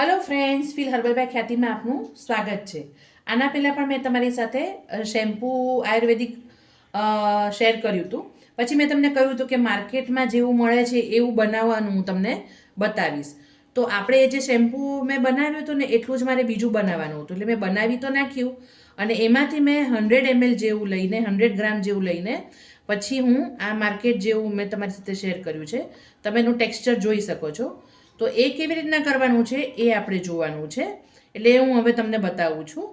Hello friends ફિલ હર્બલભાઈ ખ્યાતિમાં આપનું સ્વાગત છે આના પહેલાં પણ મેં તમારી સાથે શેમ્પુ આયુર્વેદિક શેર કર્યું હતું પછી મેં તમને કહ્યું હતું કે માર્કેટમાં જેવું મળે છે એવું બનાવવાનું હું તમને બતાવીશ। તો આપણે જે શેમ્પૂ મેં બનાવ્યું હતું ને, એટલું જ મારે બીજું બનાવવાનું હતું. એટલે મેં બનાવી તો નાખ્યું અને એમાંથી મેં હંડ્રેડ એમએલ જેવું લઈને હંડ્રેડ ગ્રામ જેવું લઈને પછી હું આ માર્કેટ જેવું મેં તમારી સાથે શેર કર્યું છે. તમે એનું ટેક્સચર જોઈ શકો છો. તો એ કેવી રીતના કરવાનું છે એ આપણે જોવાનું છે. એટલે હું હવે તમને બતાવું છું.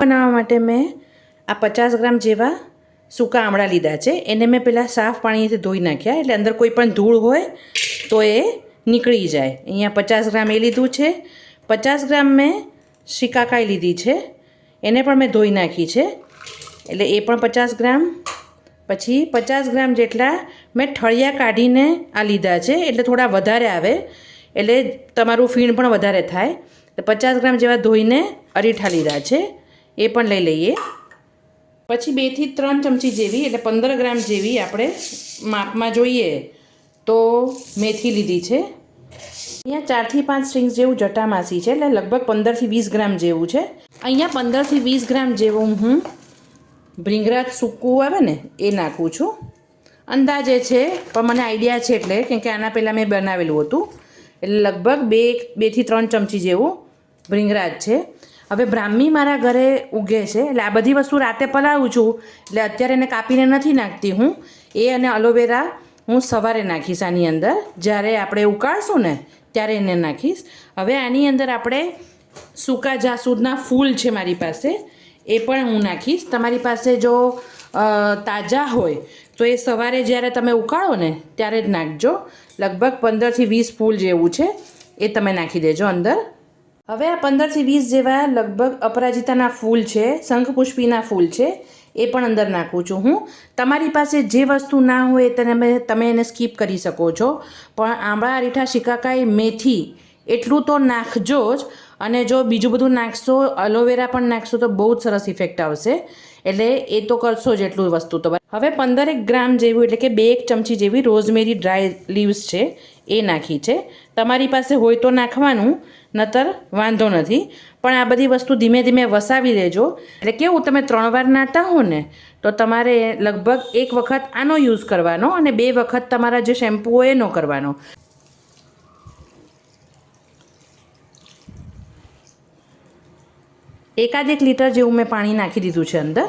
બનાવવા માટે મેં આ પચાસ ગ્રામ જેવા સૂકા આમળા લીધા છે. એને મેં પહેલાં સાફ પાણીથી ધોઈ નાખ્યા. એટલે અંદર કોઈ પણ ધૂળ હોય તો એ નીકળી જાય. અહીંયા પચાસ ગ્રામ એ લીધું છે. પચાસ ગ્રામ મેં શિકાકાઈ લીધી છે. એને પણ મેં ધોઈ નાખી છે. એટલે એ પણ પચાસ ગ્રામ પછી પચાસ ગ્રામ જેટલા મેં ઠળિયા કાઢીને આ લીધા છે, એટલે થોડા વધારે આવે. એટલે તમારું ફીણ પણ વધારે થાય. તો પચાસ ગ્રામ જેવા ધોઈને અરીઠા લીધા છે, એ પણ લઈ લઈએ. પછી બેથી ત્રણ ચમચી જેવી, એટલે પંદર ગ્રામ જેવી આપણે માપમાં જોઈએ તો મેથી લીધી છે. અહીંયા ચારથી પાંચ સ્ટ્રિંગ્સ જેવું જટામાસી છે, એટલે લગભગ પંદરથી વીસ ગ્રામ જેવું છે. અહીંયા પંદરથી વીસ ગ્રામ જેવું હું ભીંગરાજ સૂકું આવે ને, એ નાખું છું. અંદાજે છે, પણ મને આઈડિયા છે એટલે, કેમ કે આના પહેલાં મેં બનાવેલું હતું. એટલે લગભગ બે, બેથી ત્રણ ચમચી જેવું ભીંગરાજ છે. હવે બ્રાહ્મી મારા ઘરે ઉગે છે, એટલે આ બધી વસ્તુ રાતે પલાવું છું. એટલે અત્યારે એને કાપીને નથી નાખતી હું. એ અને અલોવેરા હું સવારે નાખીશ આની અંદર. જ્યારે આપણે ઉકાળશું ને, ત્યારે એને નાખીશ. હવે આની અંદર આપણે સૂકા જાસૂદના ફૂલ છે મારી પાસે. એ પણ હું નાખીશ. તમારી પાસે જો તાજા હોય, તો એ સવારે જ્યારે તમે ઉકાળો ને, ત્યારે જ નાખજો. લગભગ પંદરથી વીસ ફૂલ જેવું છે, એ તમે નાખી દેજો અંદર. હવે આ પંદરથી વીસ જેવા લગભગ અપરાજિતાના ફૂલ છે, શંખપુષ્પીના ફૂલ છે, એ પણ અંદર નાખું છું હું. તમારી પાસે જે વસ્તુ ના હોય તેને તમે એને સ્કીપ કરી શકો છો. પણ આંબળા અરીઠા શિકાકાઈ મેથી, એટલું તો નાખજો જ અને જો બીજું બધું નાખશો, અલોવેરા પણ નાખશો તો બહુ જ સરસ ઇફેક્ટ આવશે. એટલે એ તો કરશો જ એટલું વસ્તુ તો. હવે પંદરેક ગ્રામ જેવું, એટલે કે બે એક ચમચી જેવી રોઝમેરી ડ્રાય લીવ્સ છે, એ નાખી છે. તમારી પાસે હોય તો નાખવાનું, નતર વાંધો નથી. પણ આ બધી વસ્તુ ધીમે ધીમે વસાવી લેજો. એટલે કેવું, તમે ત્રણ વાર નાતા હો ને, તો તમારે લગભગ એક વખત આનો યુઝ કરવાનો અને બે વખત તમારા જે શેમ્પુ હોય એનો કરવાનો. એકાદ એક લીટર જેવું મેં પાણી નાખી દીધું છે અંદર.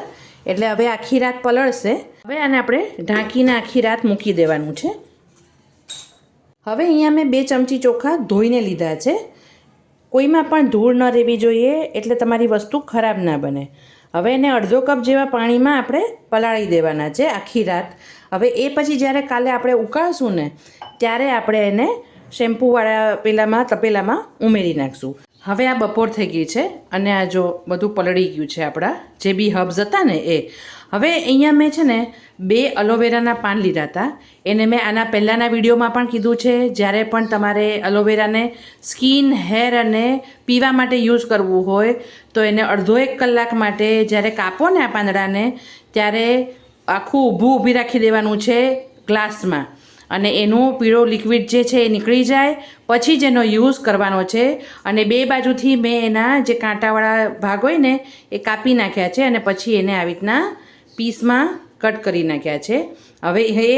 એટલે હવે આખી રાત પલળશે. હવે આને આપણે ઢાંકીને આખી રાત મૂકી દેવાનું છે. હવે અહીંયા મેં બે ચમચી ચોખા ધોઈને લીધા છે. કોઈમાં પણ ધૂળ ન રહેવી જોઈએ, એટલે તમારી વસ્તુ ખરાબ ના બને. હવે એને અડધો કપ જેવા પાણીમાં આપણે પલાળી દેવાના છે આખી રાત. હવે એ પછી જ્યારે કાલે આપણે ઉકાળશું ને, ત્યારે આપણે એને શેમ્પૂવાળા પેલામાં, તપેલામાં ઉમેરી નાખશું. હવે આ બપોર થઈ ગઈ છે અને આ જો બધું પલળી ગયું છે આપણા, જે બી હબ્સ હતા ને એ. હવે અહીંયા મેં છે ને બે અલોવેરાના પાન લીધા હતા. એને મેં આના પહેલાંના વિડીયોમાં પણ કીધું છે, જ્યારે પણ તમારે અલોવેરાને સ્કિન, હેર અને પીવા માટે યુઝ કરવું હોય, તો એને અડધો એક કલાક માટે જ્યારે કાપો ને આ પાંદડાને, ત્યારે આખું ઊભું ઊભી રાખી દેવાનું છે ગ્લાસમાં. અને એનું પીળો લિક્વિડ જે છે એ નીકળી જાય, પછી જ એનો યુઝ કરવાનો છે. અને બે બાજુથી મેં એના જે કાંટાવાળા ભાગ હોય ને, એ કાપી નાખ્યા છે અને પછી એને આવી રીતના પીસમાં કટ કરી નાખ્યા છે. હવે એ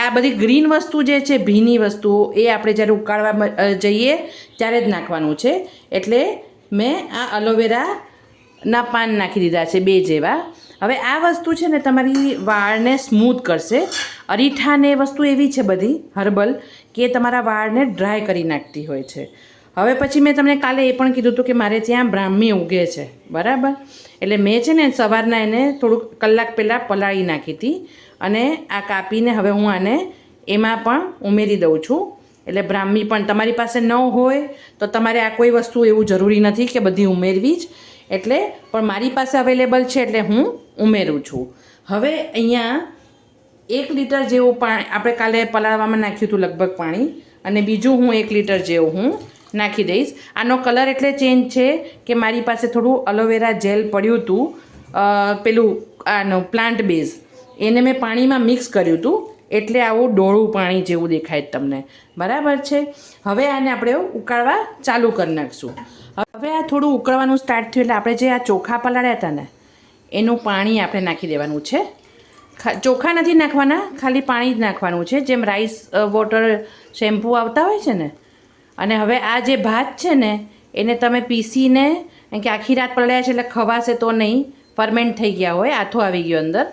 આ બધી ગ્રીન વસ્તુ જે છે, ભીની વસ્તુઓ એ આપણે જ્યારે ઉકાળવા જઈએ ત્યારે જ નાખવાનું છે. એટલે મેં આ અલોવેરાના પાન નાખી દીધા છે, બે જેવા. હવે આ વસ્તુ છે ને તમારી વાળને સ્મૂથ કરશે. અરીઠા ને એ વસ્તુ એવી છે બધી, હર્બલ, કે તમારા વાળને ડ્રાય કરી નાખતી હોય છે. હવે પછી મેં તમને કાલે એ પણ કીધું હતું કે મારે ત્યાં બ્રાહ્મી ઉગે છે. બરાબર? એટલે મેં છે ને સવારના એને થોડુંક કલાક પહેલાં પલાળી નાખી હતી અને આ કાપીને હવે હું આને એમાં પણ ઉમેરી દઉં છું. એટલે બ્રાહ્મી પણ તમારી પાસે ન હોય તો તમારે આ કોઈ વસ્તુ એવું જરૂરી નથી કે બધી ઉમેરવી જ. એટલે પણ મારી પાસે અવેલેબલ છે એટલે હું ઉમેરું છું. હવે અહીંયા એક લીટર જેવું પાણી આપણે કાલે પલાળવામાં નાખ્યું હતું લગભગ પાણી અને બીજું હું એક લીટર જેવું હું નાખી દઈશ. આનો કલર એટલે ચેન્જ છે કે મારી પાસે થોડું અલોવેરા જેલ પડ્યું હતું પેલું આનો પ્લાન્ટ બેઝ. એને મેં પાણીમાં મિક્સ કર્યું હતું, એટલે આવું ડોળું પાણી જેવું દેખાય તમને. બરાબર છે? હવે આને આપણે ઉકાળવા ચાલુ કરી નાખશું. હવે આ થોડું ઉકળવાનું સ્ટાર્ટ થયું એટલે આપણે જે આ ચોખા પલાળ્યા હતા ને એનું પાણી આપણે નાખી દેવાનું છે. ચોખા નથી નાખવાના, ખાલી પાણી જ નાખવાનું છે. જેમ રાઈસ વોટર શેમ્પૂ આવતા હોય છે ને, અને હવે આ જે ભાત છે ને, એને તમે પીસીને એમ કે આખી રાત પલળ્યા છે એટલે ખવાશે તો નહીં ફર્મેન્ટ થઈ ગયા હોય, આથો આવી ગયો અંદર.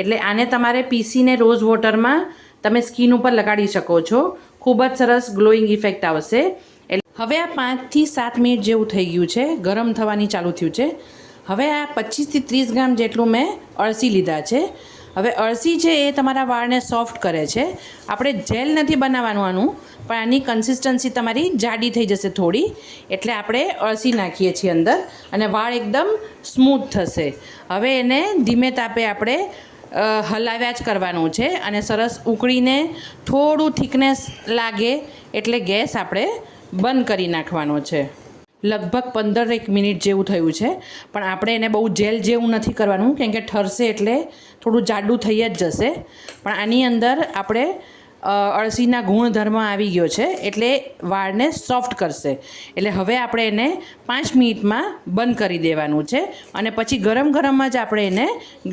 એટલે આને તમારે પીસીને રોઝ વોટરમાં તમે સ્કિન ઉપર લગાડી શકો છો. ખૂબ જ સરસ ગ્લોઈંગ ઇફેક્ટ આવશે. એટલે હવે આ પાંચથી સાત મિનિટ જેવું થઈ ગયું છે. ગરમ થવાની ચાલુ થયું છે. હવે આ પચીસથી ત્રીસ ગ્રામ જેટલું મેં અળસી લીધા છે. હવે અળસી છે એ તમારા વાળને સોફ્ટ કરે છે. આપણે જેલ નથી બનાવવાનું આનું, પણ આની કન્સિસ્ટન્સી તમારી જાડી થઈ જશે થોડી. એટલે આપણે અળસી નાખીએ છીએ અંદર અને વાળ એકદમ સ્મૂથ થશે. હવે એને ધીમે તાપે આપણે હલાવ્યા જ કરવાનું છે અને સરસ ઉકળીને થોડું થિકનેસ લાગે એટલે ગેસ આપણે બંધ કરી નાખવાનો છે. લગભગ પંદર એક મિનિટ જેવું થયું છે. પણ આપણે એને બહુ જેલ જેવું નથી કરવાનું, કેમ કે ઠરશે એટલે થોડું જાડું થઈ જ જશે. પણ આની અંદર આપણે અળસીના ગુણધર્મ આવી ગયો છે, એટલે વાળને સોફ્ટ કરશે. એટલે હવે આપણે એને પાંચ મિનિટમાં બંધ કરી દેવાનું છે અને પછી ગરમ ગરમમાં જ આપણે એને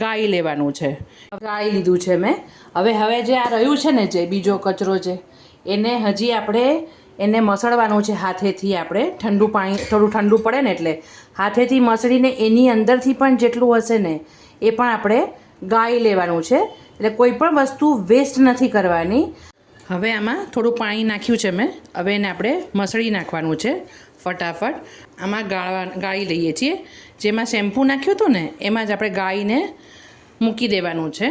ગાળી લેવાનું છે. ગાળી લીધું છે મેં. હવે હવે જે આ રહ્યું છે ને જે બીજો કચરો છે એને હજી આપણે એને મસળવાનું છે હાથેથી આપણે ઠંડુ પાણી, થોડું ઠંડુ પડે ને એટલે. હાથેથી મસળીને એની અંદરથી પણ જેટલું હશે ને, એ પણ આપણે ગાળી લેવાનું છે. એટલે કોઈ પણ વસ્તુ વેસ્ટ નથી કરવાની. હવે આમાં થોડું પાણી નાખ્યું છે મેં. હવે એને આપણે મસળી નાખવાનું છે, ફટાફટ. આમાં ગાળવા, ગાળી લઈએ છીએ. જેમાં શેમ્પૂ નાખ્યું હતું ને, એમાં જ આપણે ગાળીને મૂકી દેવાનું છે.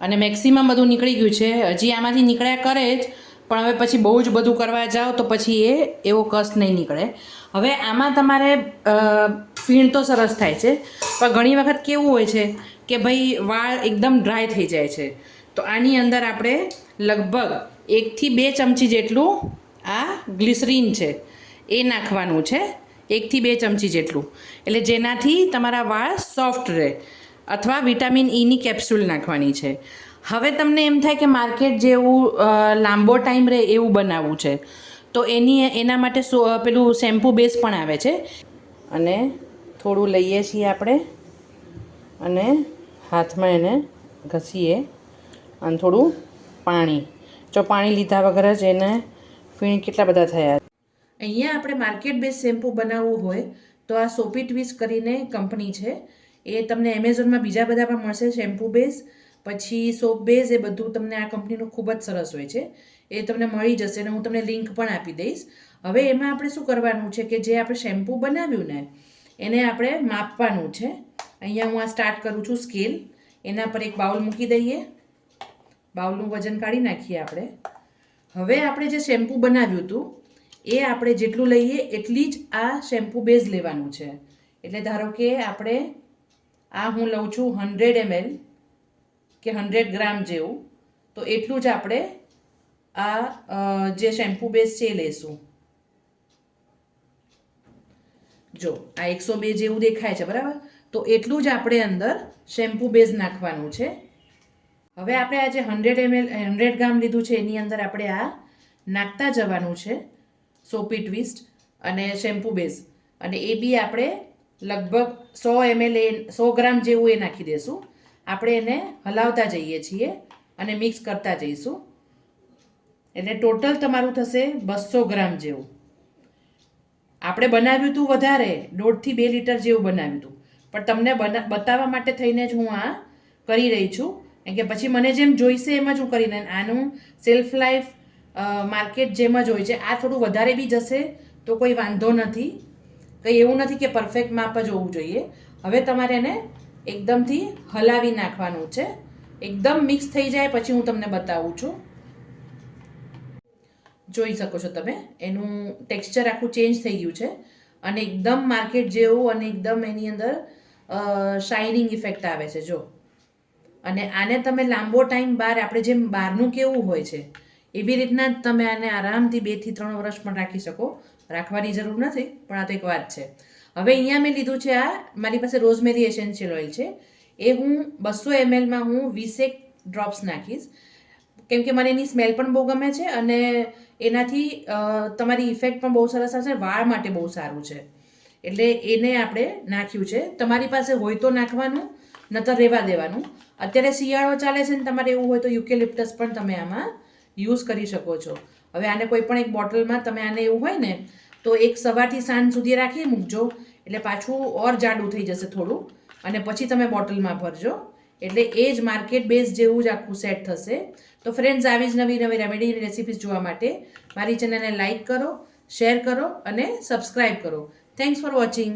અને મેક્સિમમ બધું નીકળી ગયું છે. હજી આમાંથી નીકળ્યા કરે જ પણ હવે પછી બહુ જ બધું કરવા જાઓ તો પછી એ એવો કસ નહીં નીકળે. હવે આમાં તમારે ફીણ તો સરસ થાય છે, પણ ઘણી વખત કેવું હોય છે કે ભાઈ વાળ એકદમ ડ્રાય થઈ જાય છે. તો આની અંદર આપણે લગભગ એકથી બે ચમચી જેટલું આ ગ્લિસરીન છે, એ નાખવાનું છે એકથી બે ચમચી જેટલું. એટલે જેનાથી તમારા વાળ સોફ્ટ રહે, અથવા વિટામિન ઈની કેપ્સ્યુલ નાખવાની છે. હવે તમને એમ થાય કે માર્કેટ જેવું લાંબો ટાઈમ રહે એવું બનાવવું છે. તો એની, એના માટે પેલું શેમ્પૂ બેઝ પણ આવે છે. અને થોડું લઈએ છીએ આપણે. અને હાથમાં એને ઘસીએ. અને થોડું પાણી. જો પાણી લીધા વગર જ એને ફીણ કેટલા બધા થયા. અહીંયા આપણે માર્કેટ બેઝ શેમ્પૂ બનાવવું હોય, તો આ સોપી ટ્વિસ્ટ કરીને કંપની છે. એ તમને એમેઝોનમાં બીજા બધા પણ મળશે શેમ્પૂ બેઝ પછી સોપ બેઝ એ બધું તમને આ કંપનીનું ખૂબ જ સરસ હોય છે, એ તમને મળી જશે અને હું તમને લિંક પણ આપી દઈશ. હવે એમાં આપણે શું કરવાનું છે કે જે આપણે શેમ્પૂ બનાવ્યું ને, એને આપણે માપવાનું છે. અહીંયા હું આ સ્ટાર્ટ કરું છું સ્કેલ એના પર એક બાઉલ મૂકી દઈએ. બાઉલનું વજન કાઢી નાખીએ આપણે. હવે આપણે જે શેમ્પૂ બનાવ્યું હતું, એ આપણે જેટલું લઈએ એટલી જ આ શેમ્પૂ બેઝ લેવાનું છે. એટલે ધારો કે આપણે, આ હું લઉં છું હંડ્રેડ એમએલ કે હંડ્રેડ ગ્રામ જેવું, તો એટલું જ આપણે આ જે શેમ્પૂ બેઝ છે એ લઈશું જો, આ એકસો બે જેવું દેખાય છે, બરાબર? તો એટલું જ આપણે અંદર શેમ્પૂ બેઝ નાખવાનું છે. હવે આપણે આ જે હંડ્રેડ એમએલ, હંડ્રેડ ગ્રામ લીધું છે, એની અંદર આપણે આ નાખતા જવાનું છે, સોપી ટ્વિસ્ટ અને શેમ્પૂ બેઝ. અને એ બી આપણે લગભગ સો એમએલ એ, સો ગ્રામ જેવું એ નાખી દઈશું આપણે એને હલાવતા જઈએ છીએ અને મિક્સ કરતા જઈશું. એટલે ટોટલ તમારું થશે બસો ગ્રામ જેવું. આપણે બનાવ્યું હતું વધારે, દોઢથી બે લીટર જેવું બનાવ્યું હતું પણ તમને બના, બતાવવા માટે થઈને જ હું આ કરી રહી છું. કેમ કે પછી મને જેમ જોઈશે એમ જ હું કરીને આનું સેલ્ફ લાઈફ માર્કેટ જેમ જ હોય છે, આ થોડું વધારે બી જશે તો કોઈ વાંધો નથી. કંઈ એવું નથી કે પરફેક્ટ માપ જ હોવું જોઈએ. હવે તમારે એને એકદમથી હલાવી નાખવાનું છે. એકદમ મિક્સ થઈ જાય, પછી હું તમને બતાવું છું. જોઈ શકો છો તમે, એનું ટેક્સચર આખું ચેન્જ થઈ ગયું છે. અને એકદમ માર્કેટ જેવું અને એકદમ એની અંદર શાઇનિંગ ઇફેક્ટ આવે છે, જો. અને આને તમે લાંબો ટાઈમ બહાર આપણે જેમ બહારનું કેવું હોય છે, એવી રીતના જ તમે આને આરામથી બેથી ત્રણ વર્ષ પણ રાખી શકો. રાખવાની જરૂર નથી, પણ આ તો એક વાત છે. હવે અહીંયા મેં લીધું છે આ, મારી પાસે રોઝમેરી એસેન્શિયલ ઓઇલ છે. એ હું બસો એમએલમાં હું વીસેક ડ્રોપ્સ નાખીશ. કેમ કે મને એની સ્મેલ પણ બહુ ગમે છે અને એનાથી તમારી ઇફેક્ટ પણ બહુ સરસ આવશે વાળ માટે બહુ સારું છે. એટલે એને આપણે નાખ્યું છે. તમારી પાસે હોય તો નાખવાનું, નતર રહેવા દેવાનું. અત્યારે શિયાળો ચાલે છે ને તમારે એવું હોય તો યુકેલિપ્ટસ પણ તમે આમાં યુઝ કરી શકો છો. હવે આને કોઈ પણ એક બોટલમાં તમે આને એવું હોય ને તો એક સવારથી સાંજ સુધી રાખી મૂકજો. એટલે પાછું ઓર જાડું થઈ જશે થોડું. અને પછી તમે બોટલમાં ભરજો. એટલે એ જ માર્કેટ બેઝ જેવું જ આખું સેટ થશે. તો ફ્રેન્ડ્સ આવી જ નવી નવી રેમેડીની રેસિપીઝ જોવા માટે મારી ચેનલને લાઇક કરો શેર કરો અને સબસ્ક્રાઈબ કરો. Thanks for watching